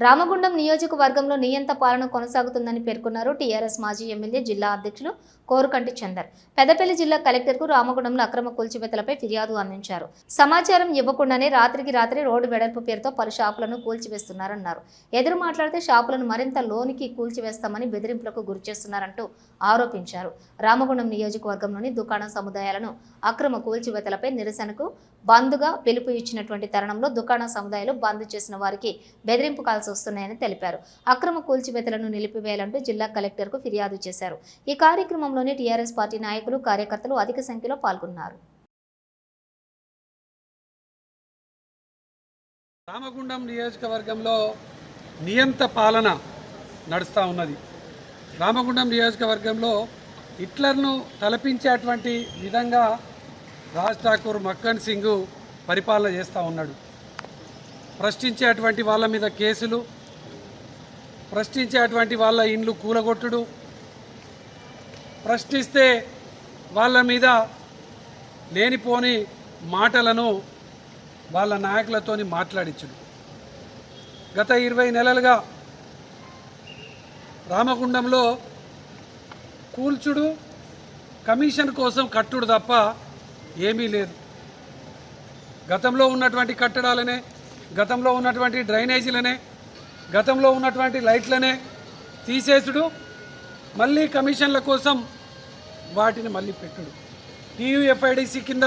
రామగుండం నియోజకవర్గంలో నియంత పాలన కొనసాగుతుందని పేర్కొన్నారు టీఆర్ఎస్ మాజీ ఎమ్మెల్యే జిల్లా అధ్యక్షులు కోరుకంటి చందర్. పెద్దపల్లి జిల్లా కలెక్టర్కు రామగుండంలో అక్రమ కూల్చివేతలపై ఫిర్యాదు అందించారు. సమాచారం ఇవ్వకుండానే రాత్రికి రాత్రి రోడ్డు వెడల్పు పేరుతో పలు షాపులను కూల్చివేస్తున్నారన్నారు. ఎదురు మాట్లాడితే షాపులను మరింత లోనికి కూల్చివేస్తామని బెదిరింపులకు గురిచేస్తున్నారంటూ ఆరోపించారు. రామగుండం నియోజకవర్గంలోని దుకాణ సముదాయాలను అక్రమ కూల్చివేతలపై నిరసనకు బంద్గా పిలుపు ఇచ్చినటువంటి తరుణంలో దుకాణ సముదాయాలు బంద్ చేసిన వారికి బెదిరింపు కాల్స్ వస్తున్నాయని తెలిపారు. అక్రమ కూల్చివేతలను నిలిపివేయాలంటూ జిల్లా కలెక్టర్కు ఫిర్యాదు చేశారు. ఈ కార్యక్రమంలోని టీఆర్ఎస్ పార్టీ నాయకులు కార్యకర్తలు అధిక సంఖ్యలో పాల్గొన్నారు. రామగుండం నియోజకవర్గంలో నియంత పాలన నడుస్తూ ఉన్నది. రామగుండం నియోజకవర్గంలో హిట్లర్ను తలపించేటువంటి విధంగా రాజ్ ఠాకూర్ మక్కన్ సింగ్ పరిపాలన చేస్తూ ఉన్నాడు. ప్రశ్నించేటువంటి వాళ్ళ మీద కేసులు ప్రశ్నించేటువంటి వాళ్ళ ఇండ్లు కూలగొట్టుడు ప్రశ్నిస్తే వాళ్ళ మీద లేనిపోని మాటలను వాళ్ళ నాయకులతోని మాట్లాడించుడు. గత ఇరవై నెలలుగా రామగుండంలో కూల్చుడు కమిషన్ కోసం కట్టుడు తప్ప ఏమీ లేదు. గతంలో ఉన్నటువంటి కట్టడాలనే గతంలో ఉన్నటువంటి డ్రైనేజీలనే గతంలో ఉన్నటువంటి లైట్లనే తీసేసుడు. మళ్ళీ కమిషన్ల కోసం వాటిని మళ్ళీ పెట్టుడు. టీయూఎఫ్ఐడిసి కింద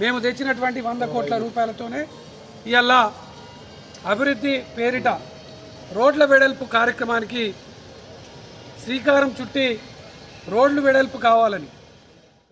మేము తెచ్చినటువంటి వంద కోట్ల రూపాయలతోనే ఇవాళ అభివృద్ధి పేరిట రోడ్ల వెడల్పు కార్యక్రమానికి శ్రీకారం చుట్టి రోడ్లు వెడల్పు కావాలని